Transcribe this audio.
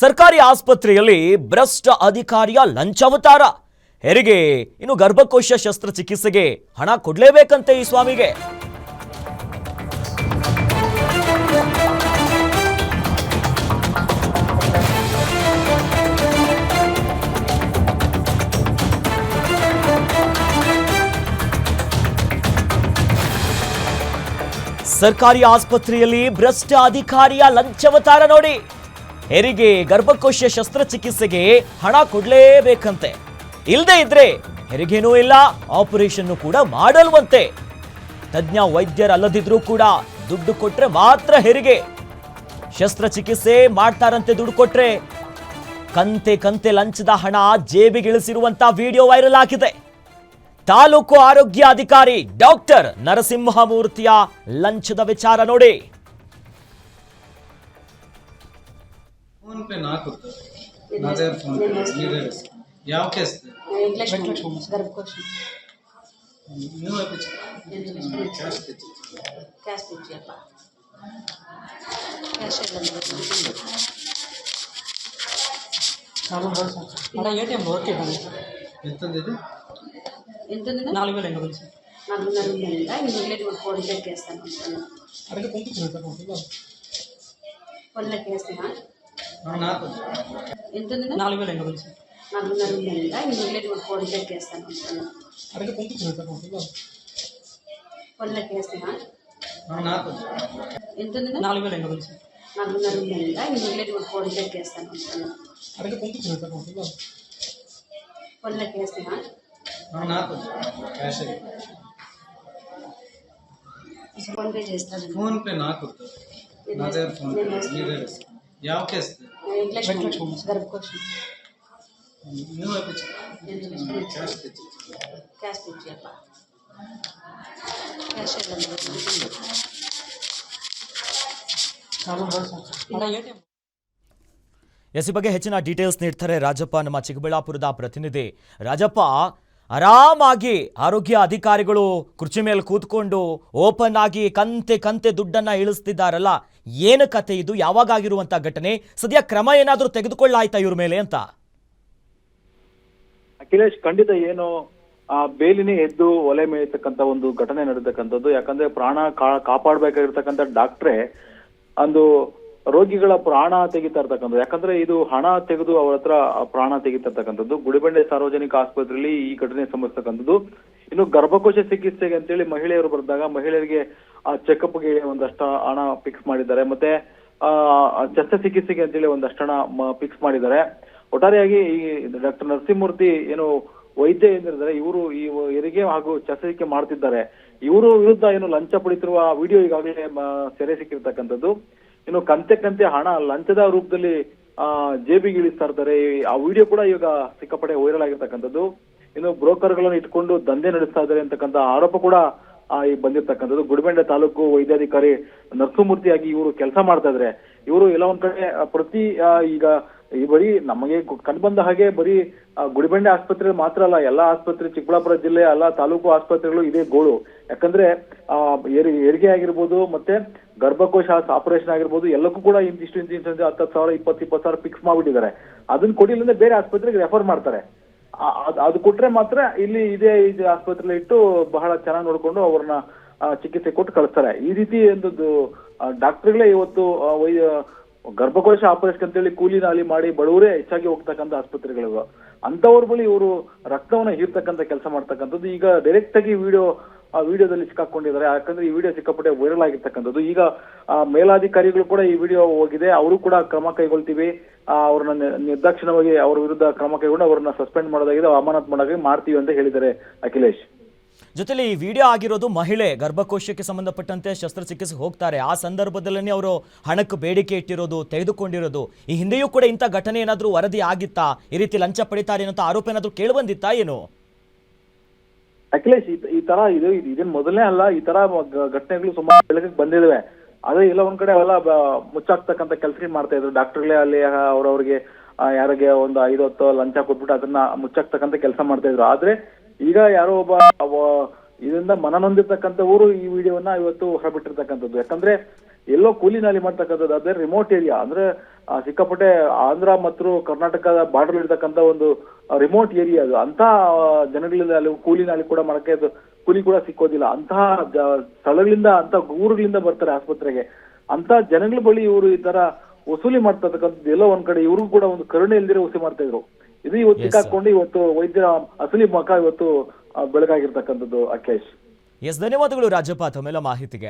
ಸರ್ಕಾರಿ ಆಸ್ಪತ್ರೆಯಲ್ಲಿ ಭ್ರಷ್ಟ ಅಧಿಕಾರಿಯ ಲಂಚಾವತಾರ. ಹೆರಿಗೆ, ಇನ್ನು ಗರ್ಭಕೋಶ ಶಸ್ತ್ರಚಿಕಿತ್ಸೆಗೆ ಹಣ ಕೊಡಲೇಬೇಕಂತೆ ಈ ಸ್ವಾಮಿಗೆ. ಸರ್ಕಾರಿ ಆಸ್ಪತ್ರೆಯಲ್ಲಿ ಭ್ರಷ್ಟ ಅಧಿಕಾರಿಯ ಲಂಚಾವತಾರ ನೋಡಿ. ಹೆರಿಗೆ, ಗರ್ಭಕೋಶ ಶಸ್ತ್ರಚಿಕಿತ್ಸೆಗೆ ಹಣ ಕೊಡಲೇಬೇಕಂತೆ. ಇಲ್ಲದೆ ಇದ್ರೆ ಹೆರಿಗೆನೂ ಇಲ್ಲ, ಆಪರೇಷನ್ನು ಕೂಡ ಮಾಡಲ್ವಂತೆ. ತಜ್ಞ ವೈದ್ಯರಲ್ಲದಿದ್ರೂ ಕೂಡ ದುಡ್ಡು ಕೊಟ್ರೆ ಮಾತ್ರ ಹೆರಿಗೆ. ಶಸ್ತ್ರಚಿಕಿತ್ಸೆ ಮಾಡ್ತಾರಂತೆ ದುಡ್ಡು ಕೊಟ್ರೆ. ಕಂತೆ ಕಂತೆ ಲಂಚದ ಹಣ ಜೇಬಿಗಿಳಿಸಿರುವಂತ ವಿಡಿಯೋ ವೈರಲ್ ಆಗಿದೆ. ತಾಲೂಕು ಆರೋಗ್ಯ ಅಧಿಕಾರಿ ಡಾಕ್ಟರ್ ನರಸಿಂಹಮೂರ್ತಿಯ ಲಂಚದ ವಿಚಾರ ನೋಡಿ. ಫೋನ್ ಪೇ ನಾಲ್ಕು ನಾದೇ ಫೋನ್ ಪೇ ನೀವೇ ಯಾವ ಕೇಸ್ ಇಂಗ್ಲಿಷ್ ಗರ್ಭಕೋಶ ನೀವು ಕ್ಯಾಶ್ ತೆಚ್ಚಿ ಕ್ಯಾಶ್ ತೆಗಿಯಪ್ಪ ಕ್ಯಾಶ್ ಇಲ್ಲ అన్న ఏటీఎం ఓకే ಎಂತಂದಿದೆ ఎంతుంది నాలుగు వేల ఎనిమిది సార్ నాలుగున్నర ఉందంట నేను రిలేటివ్ ఫోన్ పేకి వేస్తాను అడిగి పంపించిన సార్ పంపించాలి ఫోన్లోకి వేస్తున్నా ఎంత నాలుగు వేలు ఎక్కడ కలిసి నాలుగున్నర ఉందా ఇందులో ఫోన్ లెక్క వేస్తాను అడిగి పంపించిన ఫోన్ లెక్క వేస్తున్నా ఎంత నాలుగు వేలు ఎక్కడ కలిసి నాలుగున్నర ఉందా ఇందులో ఫోన్ లెక్క వేస్తాను అడిగి పంపించిన ఫోన్ లెక్క వేస్తున్నా ఫోన్ పే చేస్తాను. ఫోన్ పే నాకు నా దగ్గర ఫోన్ यहाँ क्या स्थित इंग्लिश में गर्भ कोश न्यू है पिच क्या स्पीच है पा क्या शेड लगा चालू बस। इतना इस बेचना डीटेल राजप नम चिबापुर प्रतनिधि। राजप ಆರಾಮಾಗಿ ಆರೋಗ್ಯ ಅಧಿಕಾರಿಗಳು ಕುರ್ಚಿ ಮೇಲೆ ಕೂತ್ಕೊಂಡು ಓಪನ್ ಆಗಿ ಕಂತೆ ಕಂತೆ ದುಡ್ಡನ್ನ ಇಳಿಸ್ತಿದ್ದಾರಲ್ಲ, ಏನು ಕತೆ ಇದು? ಯಾವಾಗ ಆಗಿರುವಂತ ಘಟನೆ? ಸದ್ಯ ಕ್ರಮ ಏನಾದರೂ ತೆಗೆದುಕೊಳ್ಳಾಯ್ತಾ ಇವ್ರ ಮೇಲೆ ಅಂತ? ಅಖಿಲೇಶ್, ಖಂಡಿತ ಏನು, ಆ, ಬೇಲಿನೇ ಎದ್ದು ಒಲೆ ಮೇಯತಕ್ಕಂತ ಒಂದು ಘಟನೆ ನಡೆದಕ್ಕಂಥದ್ದು ಯಾಕಂದ್ರೆ ಪ್ರಾಣ ಕಾಪಾಡ್ಬೇಕಾಗಿರ್ತಕ್ಕಂಥ ಡಾಕ್ಟ್ರೇ ಒಂದು ರೋಗಿಗಳ ಪ್ರಾಣ ತೆಗಿತಾ ಇರ್ತಕ್ಕಂಥದ್ದು. ಯಾಕಂದ್ರೆ ಇದು ಹಣ ತೆಗೆದು ಅವರ ಹತ್ರ ಪ್ರಾಣ ತೆಗಿತಾ ಗುಡಿಬಂಡೆ ಸಾರ್ವಜನಿಕ ಆಸ್ಪತ್ರೆಯಲ್ಲಿ ಈ ಘಟನೆ ಸಂಭವಿಸ್ತಕ್ಕಂಥದ್ದು. ಇನ್ನು ಗರ್ಭಕೋಶ ಚಿಕಿತ್ಸೆಗೆ ಅಂತೇಳಿ ಮಹಿಳೆಯರು ಬಂದಾಗ ಮಹಿಳೆಯರಿಗೆ ಆ ಚೆಕಪ್ಗೆ ಒಂದಷ್ಟು ಹಣ ಫಿಕ್ಸ್ ಮಾಡಿದ್ದಾರೆ. ಮತ್ತೆ, ಆ ಶಸ್ತ್ರಚಿಕಿತ್ಸೆಗೆ ಅಂತೇಳಿ ಒಂದಷ್ಟು ಹಣ ಫಿಕ್ಸ್ ಮಾಡಿದ್ದಾರೆ. ಒಟ್ಟಾರೆಯಾಗಿ ಈ ಡಾಕ್ಟರ್ ನರಸಿಂಹಮೂರ್ತಿ ಏನು ವೈದ್ಯ ಏನಿದ್ದಾರೆ, ಇವರು ಈ ಹೆರಿಗೆ ಹಾಗೂ ಚಸರಿಕೆ ಮಾಡ್ತಿದ್ದಾರೆ. ಇವರು ವಿರುದ್ಧ ಏನು ಲಂಚ ಪಡಿತಿರುವ ವಿಡಿಯೋ ಈಗಾಗಲೇ ಸೆರೆ ಸಿಕ್ಕಿರ್ತಕ್ಕಂಥದ್ದು. ಇನ್ನು ಕಂತೆ ಕಂತೆ ಹಣ ಲಂಚದ ರೂಪದಲ್ಲಿ, ಆ, ಜೇಬಿಗೆ ಇಳಿಸ್ತಾ ಇರ್ತಾರೆ ಆ ವಿಡಿಯೋ ಕೂಡ ಈಗ ಸಿಕ್ಕಾಪಟ್ಟೆ ವೈರಲ್ ಆಗಿರ್ತಕ್ಕಂಥದ್ದು. ಇನ್ನು ಬ್ರೋಕರ್ಗಳನ್ನು ಇಟ್ಕೊಂಡು ದಂಧೆ ನಡೆಸ್ತಾ ಇದ್ದಾರೆ ಅಂತಕ್ಕಂಥ ಆರೋಪ ಕೂಡ ಈ ಬಂದಿರ್ತಕ್ಕಂಥದ್ದು. ಗುಡಿಬೆಂಡೆ ತಾಲೂಕು ವೈದ್ಯಾಧಿಕಾರಿ ನರಸಿಂಹಮೂರ್ತಿಯಾಗಿ ಇವರು ಕೆಲಸ ಮಾಡ್ತಾ ಇದ್ದಾರೆ ಇವರು ಎಲ್ಲ ಒಂದ್ ಕಡೆ ಪ್ರತಿ ಈಗ ಈ ಬರೀ ನಮಗೆ ಕಂಡು ಬಂದ ಹಾಗೆ ಬರೀ ಗುಡಿಬಂಡೆ ಆಸ್ಪತ್ರೆ ಮಾತ್ರ ಅಲ್ಲ, ಎಲ್ಲಾ ಆಸ್ಪತ್ರೆ, ಚಿಕ್ಕಬಳ್ಳಾಪುರ ಜಿಲ್ಲೆ ಅಲ್ಲ ತಾಲೂಕು ಆಸ್ಪತ್ರೆಗಳು ಇದೇ ಗೋಳು. ಯಾಕಂದ್ರೆ, ಆ ಹೆರಿಗೆ ಆಗಿರ್ಬೋದು ಮತ್ತೆ ಗರ್ಭಕೋಶ ಆಪರೇಷನ್ ಆಗಿರ್ಬೋದು, ಎಲ್ಲಕ್ಕೂ ಕೂಡ ಇಂತಿಷ್ಟು ಇಂತಿಷ್ಟು ಅಂತ ಹತ್ತು ಸಾವಿರ, ಇಪ್ಪತ್ತು ಇಪ್ಪತ್ತು ಸಾವಿರ ಫಿಕ್ಸ್ ಮಾಡ್ಬಿಟ್ಟಿದ್ದಾರೆ. ಅದನ್ನ ಕೊಡಿಲ್ಲ ಅಂದ್ರೆ ಬೇರೆ ಆಸ್ಪತ್ರೆಗೆ ರೆಫರ್ ಮಾಡ್ತಾರೆ. ಅದ್- ಕೊಟ್ರೆ ಮಾತ್ರ ಇಲ್ಲಿ ಇದೇ ಇದು ಆಸ್ಪತ್ರೆಲಿ ಇಟ್ಟು ಬಹಳ ಚೆನ್ನಾಗಿ ನೋಡ್ಕೊಂಡು ಅವ್ರನ್ನ ಚಿಕಿತ್ಸೆ ಕೊಟ್ಟು ಕಳಿಸ್ತಾರೆ. ಈ ರೀತಿ ಒಂದು ಡಾಕ್ಟರ್ಗಳೇ ಇವತ್ತು ಗರ್ಭಕೋಶ ಆಪರೇಷನ್ ಅಂತೇಳಿ ಕೂಲಿ ನಾಲಿ ಮಾಡಿ ಬಡವರೇ ಹೆಚ್ಚಾಗಿ ಹೋಗ್ತಕ್ಕಂಥ ಆಸ್ಪತ್ರೆಗಳಿವೆ. ಅಂತವ್ರ ಬಳಿ ಇವರು ರಕ್ತವನ್ನ ಹೀರ್ತಕ್ಕಂಥ ಕೆಲಸ ಮಾಡ್ತಕ್ಕಂಥದ್ದು. ಈಗ ಡೈರೆಕ್ಟ್ ಆಗಿ ವಿಡಿಯೋ ಆ ವಿಡಿಯೋದಲ್ಲಿ ಸಿಕ್ಕಾಕೊಂಡಿದ್ದಾರೆ. ಯಾಕಂದ್ರೆ ಈ ವಿಡಿಯೋ ಸಿಕ್ಕಾಪಟ್ಟೆ ವೈರಲ್ ಆಗಿರ್ತಕ್ಕಂಥದ್ದು. ಈಗ ಮೇಲಾಧಿಕಾರಿಗಳು ಕೂಡ ಈ ವಿಡಿಯೋ ಹೋಗಿದೆ. ಅವರು ಕೂಡ ಕ್ರಮ ಕೈಗೊಳ್ತೀವಿ. ಅವ್ರನ್ನ ಅವರ ನಿರ್ದಾಕ್ಷಿಣ್ಯವಾಗಿ ಅವ್ರ ವಿರುದ್ಧ ಕ್ರಮ ಕೈಗೊಂಡು ಅವ್ರನ್ನ ಸಸ್ಪೆಂಡ್ ಮಾಡೋದಾಗಿದೆ. ಅಮಾನತ್ ಮಾಡೋದಾಗಿ ಮಾಡ್ತೀವಿ ಅಂತ ಹೇಳಿದ್ದಾರೆ ಅಖಿಲೇಶ್. ಜೊತೆಲಿ ಈ ವಿಡಿಯೋ ಆಗಿರೋದು ಮಹಿಳೆ ಗರ್ಭಕೋಶಕ್ಕೆ ಸಂಬಂಧಪಟ್ಟಂತೆ ಶಸ್ತ್ರಚಿಕಿತ್ಸೆ ಹೋಗ್ತಾರೆ. ಆ ಸಂದರ್ಭದಲ್ಲೇ ಅವರು ಹಣಕ್ಕೆ ಬೇಡಿಕೆ ಇಟ್ಟಿರೋದು, ತೆಗೆದುಕೊಂಡಿರೋದು. ಈ ಹಿಂದೆಯೂ ಕೂಡ ಇಂಥ ಘಟನೆ ಏನಾದರೂ ವರದಿ ಆಗಿತ್ತಾ? ಈ ರೀತಿ ಲಂಚ ಪಡಿತಾರೆ ಅನ್ನೋ ಆರೋಪ ಏನಾದರೂ ಕೇಳಿಬಂದಿತ್ತಾ ಏನು? ಅಖಿಲೇಶ್ ಈ- ತರ ಇದು ಇದನ್ ಮೊದಲನೇ ಅಲ್ಲ, ಈ ತರ ಘಟನೆಗಳು ಸುಮಾರು ಬೆಳಕಿಗೆ ಬಂದಿದಾವೆ ಅದೇ ಇಲ್ಲ, ಒಂದ್ ಕಡೆ ಅವೆಲ್ಲ ಮುಚ್ಚಾಗ್ತಕ್ಕಂತ ಕೆಲ್ಸ ಮಾಡ್ತಾ ಇದ್ರು. ಡಾಕ್ಟರ್ಗಳೇ ಅಲ್ಲಿ ಅವ್ರವ್ರಿಗೆ ಯಾರಿಗೆ ಒಂದು ಐದು ಹೊತ್ತು ಲಂಚ ಕೊಟ್ಬಿಟ್ಟು ಅದನ್ನ ಮುಚ್ಚಾಗ್ತಕ್ಕಂತ ಕೆಲಸ ಮಾಡ್ತಾ ಇದ್ರು. ಆದ್ರೆ ಈಗ ಯಾರೋ ಒಬ್ಬ ಇದರಿಂದ ಮನನೊಂದಿರ್ತಕ್ಕಂಥವರು ಈ ವಿಡಿಯೋವನ್ನ ಇವತ್ತು ಹೊರಬಿಟ್ಟಿರ್ತಕ್ಕಂಥದ್ದು. ಯಾಕಂದ್ರೆ ಎಲ್ಲೋ ಕೂಲಿ ನಾಲಿ ಮಾಡ್ತಕ್ಕಂಥದ್ದು ಅದೇ ರಿಮೋಟ್ ಏರಿಯಾ ಅಂದ್ರೆ ಸಿಕ್ಕಾಪಟ್ಟೆ ಆಂಧ್ರ ಮತ್ತು ಕರ್ನಾಟಕದ ಬಾರ್ಡರ್ ಇರ್ತಕ್ಕಂಥ ಒಂದು ರಿಮೋಟ್ ಏರಿಯಾ ಅದು. ಅಂತ ಜನಗಳಿಂದ ಅಲ್ಲಿ ಕೂಲಿ ನಾಲಿ ಕೂಡ ಮಾಡಕ್ಕೆ ಅದು ಕೂಲಿ ಕೂಡ ಸಿಕ್ಕೋದಿಲ್ಲ. ಅಂತಹ ಸ್ಥಳಗಳಿಂದ ಅಂತ ಊರುಗಳಿಂದ ಬರ್ತಾರೆ ಆಸ್ಪತ್ರೆಗೆ. ಅಂತ ಜನಗಳ ಬಳಿ ಇವರು ಈ ತರ ವಸೂಲಿ ಮಾಡ್ತಕ್ಕಂಥದ್ದು ಎಲ್ಲೋ ಒಂದ್ ಕಡೆ ಇವ್ರಿಗೂ ಕೂಡ ಒಂದು ಕರುಣೆ ಇಲ್ದಿರೋ ವಸೂಲಿ ಮಾಡ್ತಾ ಇದ್ರು. ಇದು ಇವತ್ತು ಸಿಕ್ಕಾಕೊಂಡು ಇವತ್ತು ವೈದ್ಯರ ಅಸಲಿ ಮಕ ಇವತ್ತು ಬೆಳಗಾಗಿರ್ತಕ್ಕಂಥದ್ದು ಅಖಿಲೇಶ್. ಎಸ್ ಧನ್ಯವಾದಗಳು ರಾಜಪ್ಪ ತಮ್ಮೆಲ್ಲ ಮಾಹಿತಿಗೆ.